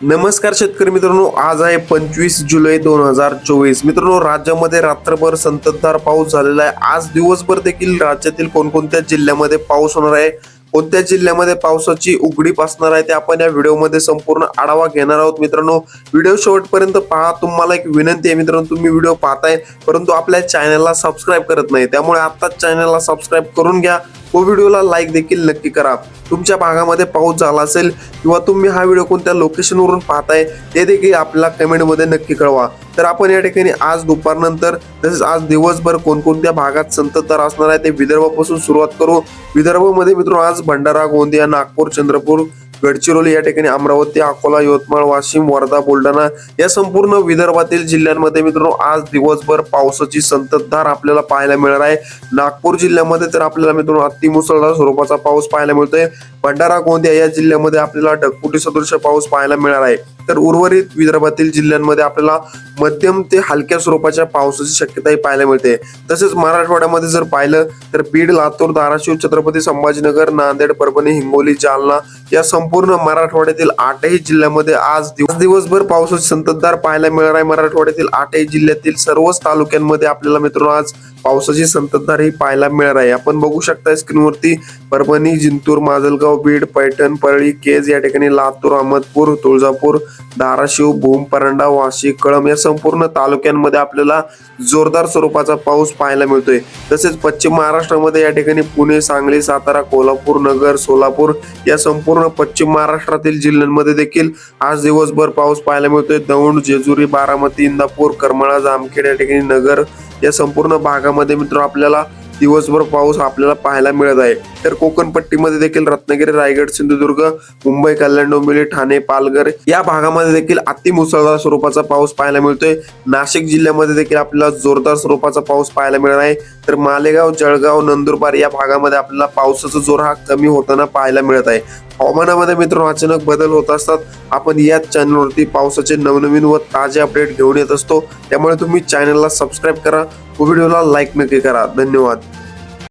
नमस्कार शेतकरी मित्रांनो आज आहे पंचवीस जुलै दोन हजार चोवीस. मित्रांनो राज्यामध्ये रात्रभर संततधार पाऊस झालेला आहे. आज दिवसभर देखील राज्यातील कोणकोणत्या जिल्ह्यामध्ये पाऊस होणार आहे कोणत्या जिल्ह्यामध्ये पावसाची उघडीप असणार आहे ते आपण या व्हिडिओमध्ये संपूर्ण आढावा घेणार आहोत. मित्रांनो व्हिडिओ शेवटपर्यंत पहा. तुम्हाला एक विनंती आहे मित्रांनो तुम्ही व्हिडिओ पाहताय परंतु आपल्या चॅनलला सबस्क्राईब करत नाही. त्यामुळे आत्ताच चॅनलला सबस्क्राईब करून घ्या. व व्हिडिओला लाईक देखील नक्की करा. तुमच्या भागामध्ये पाऊस झाला असेल किंवा तुम्ही हा व्हिडिओ कोणत्या लोकेशनवरून पाहताय ते देखील आपल्याला कमेंटमध्ये नक्की कळवा. तर आपण या ठिकाणी आज दुपारनंतर तसेच आज दिवसभर कोणकोणत्या भागात संततधार असणार आहे ते विदर्भापासून सुरुवात करू. विदर्भामध्ये मित्रांनो आज भंडारा गोंदिया नागपूर चंद्रपूर गडचिरोली या ठिकाणी अमरावती अकोला यवतमाळ वाशिम वर्धा बुलढाणा या संपूर्ण विदर्भातील जिल्ह्यांमध्ये मित्रांनो आज दिवसभर पावसाची संततधार आपल्याला पाहायला मिळणार आहे. नागपूर जिल्ह्यामध्ये तर आपल्याला मित्रांनो अतिमुसळधार स्वरूपाचा पाऊस पाहायला मिळतोय. भंडारा गोंदिया या जिल्ह्यामध्ये आपल्याला ढगफुटी सदृश पाऊस पाहायला मिळणार आहे. तर उर्वरित विदर्भातील जिल्ह्यांमध्ये आपल्याला मध्यम ते हलक्या स्वरूपाच्या पावसाची शक्यताही पाहायला मिळते. तसेच मराठवाड्यामध्ये जर पाहिलं तर बीड लातूर धाराशिव छत्रपती संभाजीनगर नांदेड परभणी हिंगोली जालना या संपूर्ण मराठवाड्यातील आठही जिल्ह्यामध्ये आज दिवस दिवसभर पावसाची संततधार पाहायला मिळणार आहे. मराठवाड्यातील आठही जिल्ह्यातील सर्वच तालुक्यांमध्ये आपल्याला मित्रांनो आज पावसाची संततधार ही पाहायला मिळणार आहे. आपण बघू शकता स्क्रीनवरती परभणी जिंतूर माजलगाव बीड पैठण परळी केज या ठिकाणी लातूर अहमदपूर तुळजापूर धाराशिव भूम परंडा वाशी कळम या संपूर्ण तालुक्यांमध्ये आपल्याला जोरदार स्वरूपाचा पाऊस पाहायला मिळतोय. तसेच पश्चिम महाराष्ट्रामध्ये या ठिकाणी पुणे सांगली सातारा कोल्हापूर नगर सोलापूर या संपूर्ण पश्चिम महाराष्ट्रातील जिल्ह्यांमध्ये देखील आज दिवसभर पाऊस पाहायला मिळतोय. दौंड जेजुरी बारामती इंदापूर करमाळा जामखेड या ठिकाणी नगर या संपूर्ण भागामध्ये मित्र आपल्याला दिवसभर पाऊस आपल्याला पाहायला मिळत आहे. तर कोकण पट्टीमध्ये देखील रत्नागिरी रायगड सिंधुदुर्ग मुंबई कल्याण डोंबिवली ठाणे पालघर या भागामध्ये देखील अति मुसळधार स्वरूपाचा पाऊस पाहायला मिळतोय. नाशिक जिल्ह्यामध्ये देखील आपल्याला जोरदार स्वरूपाचा पाऊस पाहायला मिळत आहे. तर मालेगाव जळगाव नंदुरबार या भागामध्ये आपल्याला पावसाचा जोर हा कमी होताना पाहायला मिळत आहे. हवामानामध्ये मित्र अचानक बदल होत असतात. आपण याच चॅनलवरती पावसाचे नवनवीन व ताजे अपडेट घेऊन येत असतो. त्यामुळे तुम्ही चॅनलला सबस्क्राईब करा. व व्हिडिओला लाईक नक्की करा. धन्यवाद.